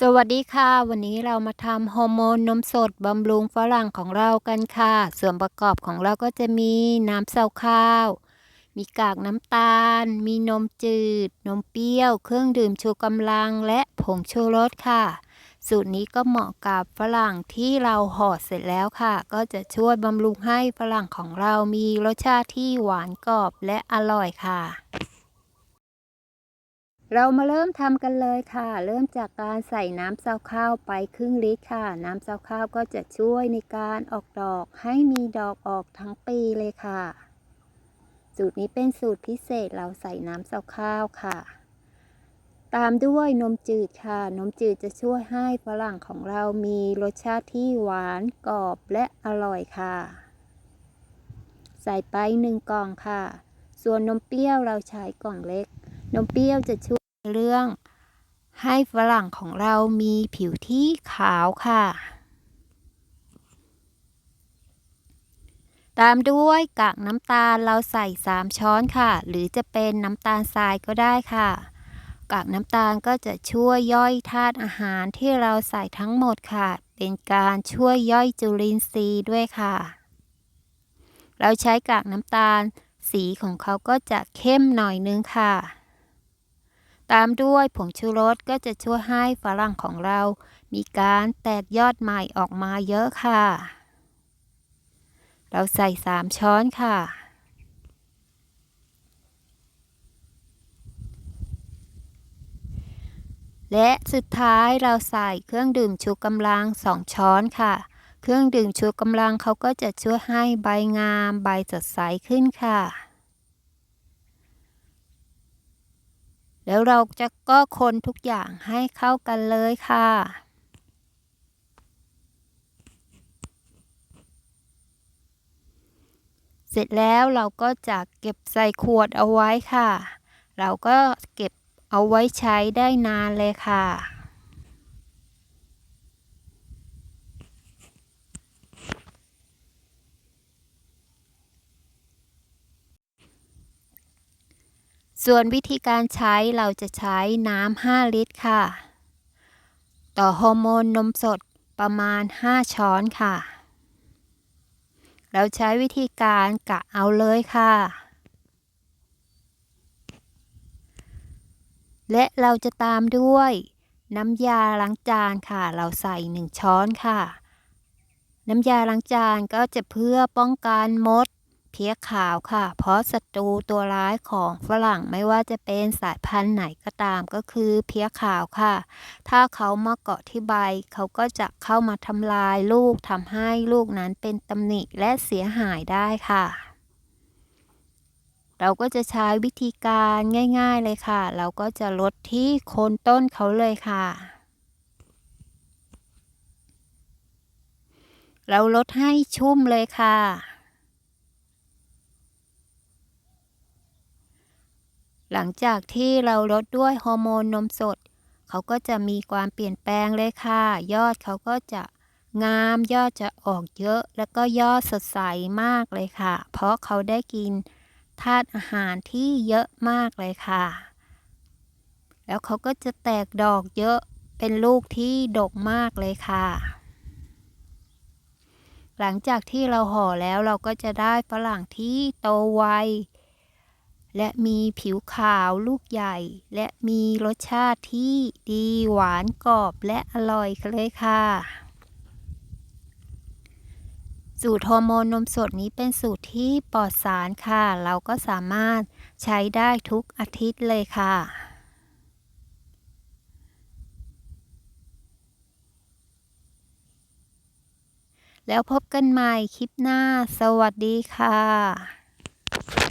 สวัสดีค่ะ วันนี้เรามาทำฮอร์โมนนมสดบำรุงฝรั่งของเรากันค่ะ ส่วนประกอบของเราก็จะมีน้ำเสาข้าว มีกากน้ำตาล มีนมจืด นมเปรี้ยว เครื่องดื่มชูกำลังและผงชูรสค่ะ สูตรนี้ก็เหมาะกับฝรั่งที่เราห่อเสร็จแล้วค่ะ ก็จะช่วยบำรุงให้ฝรั่งของเรามีรสชาติที่หวานกรอบและอร่อยค่ะ เรามาเริ่มทำกันเลยค่ะ เริ่มจากการใส่น้ำเซาข้าวไปครึ่งลิตรค่ะ น้ำเซาข้าวก็จะช่วยในการออกดอกให้มีดอกออกทั้งปีเลยค่ะ สูตรนี้เป็นสูตรพิเศษเราใส่น้ำเซาข้าวค่ะ ตามด้วยนมจืดค่ะ นมจืดจะช่วยให้ฝรั่งของเรามีรสชาติที่หวานกรอบและอร่อยค่ะ ใส่ไปหนึ่งกล่องค่ะ ส่วนนมเปรี้ยวเราใช้กล่องเล็กนมเปรี้ยวจะช่วย เรื่องให้ฝรั่งของเรามีผิวที่ขาวค่ะ ตามด้วยกากน้ำตาลเราใส่ 3 ช้อนค่ะ หรือจะเป็นน้ำตาลทรายก็ได้ค่ะ กากน้ำตาลก็จะช่วยย่อยธาตุอาหารที่เราใส่ทั้งหมดค่ะ เป็นการช่วยย่อยจุลินทรีย์ด้วยค่ะ เราใช้กากน้ำตาล สีของเขาก็จะเข้มหน่อยนึงค่ะ ตามด้วยผงชูรสก็จะช่วยให้ฝรั่งของเรา มีการแตกยอดใหม่ออกมาเยอะค่ะ เราใส่ 3 ช้อนค่ะ และสุดท้ายเราใส่เครื่องดื่มชูกำลัง 2 ช้อนค่ะ เครื่องดื่มชูกำลังเขาก็จะช่วยให้ใบงามใบสดใสขึ้นค่ะ แล้วเราจะก็คนทุกอย่างให้เข้ากันเลยค่ะ เสร็จแล้วเราก็จะเก็บใส่ขวดเอาไว้ค่ะ เราก็เก็บเอาไว้ใช้ได้นานเลยค่ะ ส่วนวิธีการใช้เราจะใช้น้ำ 5 ลิตรค่ะ ต่อฮอร์โมนนมสดประมาณ 5 ช้อนค่ะ เราใช้วิธีการกะเอาเลยค่ะ และเราจะตามด้วยน้ำยาล้างจานค่ะ เราใส่ 1 ช้อนค่ะ น้ำยาล้างจานก็จะเพื่อป้องกันมด เพี้ยขาวค่ะ เพราะศัตรูตัวร้ายของฝรั่งไม่ว่าจะเป็นสายพันธุ์ไหนก็ตามก็คือเพี้ยขาวค่ะ ถ้าเขามาเกาะที่ใบ เขาก็จะเข้ามาทำลายลูกทำให้ลูกนั้นเป็นตำหนิและเสียหายได้ค่ะเราก็จะใช้วิธีการง่าย ๆเลยค่ะ เราก็จะลดที่โคนต้นเขาเลยค่ะ เราลดให้ชุ่มเลยค่ะ หลังจากที่เราลดด้วยฮอร์โมนนมสด เขาก็จะมีความเปลี่ยนแปลงเลยค่ะ ยอดเขาก็จะงามยอดจะออกเยอะ แล้วก็ยอดสดใสมากเลยค่ะ เพราะเขาได้กินธาตุอาหารที่เยอะมากเลยค่ะ แล้วเขาก็จะแตกดอกเยอะเป็นลูกที่ดกมากเลยค่ะ หลังจากที่เราห่อแล้วเราก็จะได้ฝรั่งที่โตไว และมีผิวขาวลูกใหญ่ และมีรสชาติที่ดีหวานกรอบและอร่อยเลยค่ะ สูตรฮอร์โมนนมสดนี้เป็นสูตรที่ปลอดสารค่ะ เราก็สามารถใช้ได้ทุกอาทิตย์เลยค่ะแล้วพบกันใหม่คลิปหน้า สวัสดีค่ะ